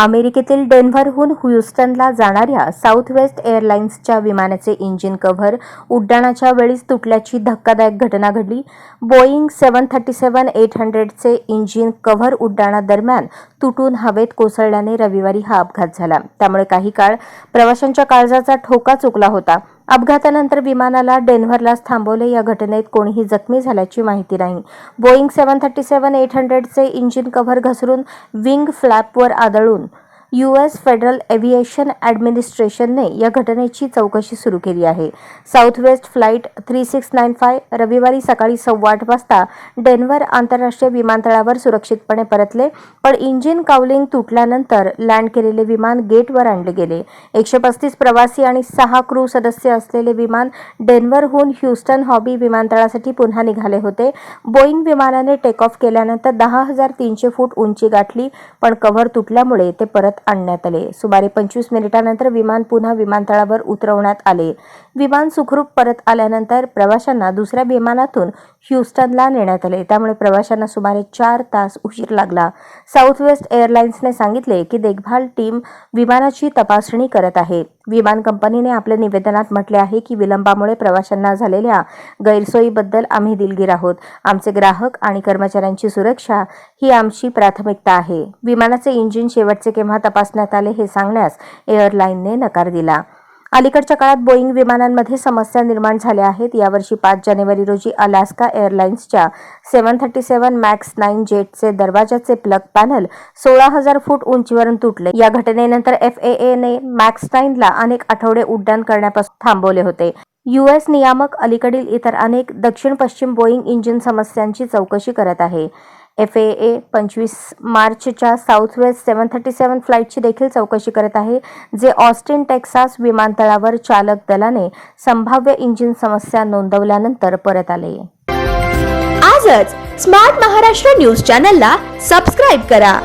अमेरिकेतील डेन्व्हरहून ह्युस्टनला जाणाऱ्या south west एअरलाइन्सच्या विमानाचे इंजिन कव्हर उड्डाणाच्या वेळीच तुटल्याची धक्कादायक घटना घडली. Boeing seven thirty seven eight हंड्रेडचे engine cover उड्डाणादरम्यान तुटून हवेत कोसळल्याने रविवारी हा अपघात झाला. त्यामुळे काही काळ प्रवाशांच्या काळजाचा ठोका चुकला होता. अपघातानंतर विमानाला डेन्व्हरलाच थांबवले. या घटनेत कोणीही जखमी झाल्याची माहिती नाही. Boeing seven thirty seven eight हंड्रेडचे engine cover घसरून विंग फ्लॅपवर आदळून यू एस फेडरल एव्हिएशन ॲडमिनिस्ट्रेशनने या घटनेची चौकशी सुरू केली आहे. Southwest flight three six nine five रविवारी सकाळी सव्वा आठ वाजता डेन्व्हर आंतरराष्ट्रीय विमानतळावर सुरक्षितपणे परतले पण इंजिन कावलिंग तुटल्यानंतर लँड केलेले विमान गेटवर आणले गेले. एकशे पस्तीस प्रवासी आणि सहा क्रू सदस्य असलेले विमान डेन्व्हरहून ह्युस्टन हॉबी विमानतळासाठी पुन्हा निघाले होते. बोईंग विमानाने टेक ऑफ केल्यानंतर दहा हजार तीनशे फूट उंची गाठली पण कव्हर तुटल्यामुळे ते परत आणण्यात आले. सुमारे पंचवीस मिनिटांनंतर विमान पुन्हा विमानतळावर उतरवण्यात आले. विमान सुखरूप परत आल्यानंतर प्रवाशांना दुसऱ्या विमानातून ह्युस्टनला नेण्यात आले. त्यामुळे प्रवाशांना सुमारे चार तास उशीर लागला. साऊथ वेस्ट एअरलाइन्सने सांगितले की देखभाल टीम विमानाची तपासणी करत आहे. विमान कंपनीने आपल्या निवेदनात म्हटले आहे की विलंबामुळे प्रवाशांना झालेल्या गैरसोयीबद्दल आम्ही दिलगीर आहोत. आमचे ग्राहक आणि कर्मचाऱ्यांची सुरक्षा ही आमची प्राथमिकता आहे. विमानाचे इंजिन शेवटचे केव्हा तपासण्यात आले हे सांगण्यास एअरलाईनने नकार दिला. अलीकडच्या काळात बोईंग विमानांमध्ये समस्या निर्माण झाल्या आहेत. यावर्षी पाच जानेवारी रोजी Alaska एअरलाइन्सच्या seven thirty seven max nine जेटचे दरवाजाचे प्लग पॅनल सोळा हजार फूट उंचीवरून तुटले. या घटनेनंतर एफ ने मॅक्स नाईनला अनेक आठवडे उड्डाण करण्यापासून थांबवले होते. युएस नियामक अलीकडील इतर अनेक दक्षिण पश्चिम बोईंग इंजिन समस्यांची चौकशी करत आहे. एफ ए ए पंचवीस मार्चच्या Southwest seven thirty seven फ्लाईटची देखील चौकशी करत आहे जे ऑस्टिन टेक्सास विमानतळावर चालक दलाने संभाव्य इंजिन समस्या नोंदवल्यानंतर परत आले. आजच स्मार्ट महाराष्ट्र न्यूज चॅनलला सबस्क्राईब करा.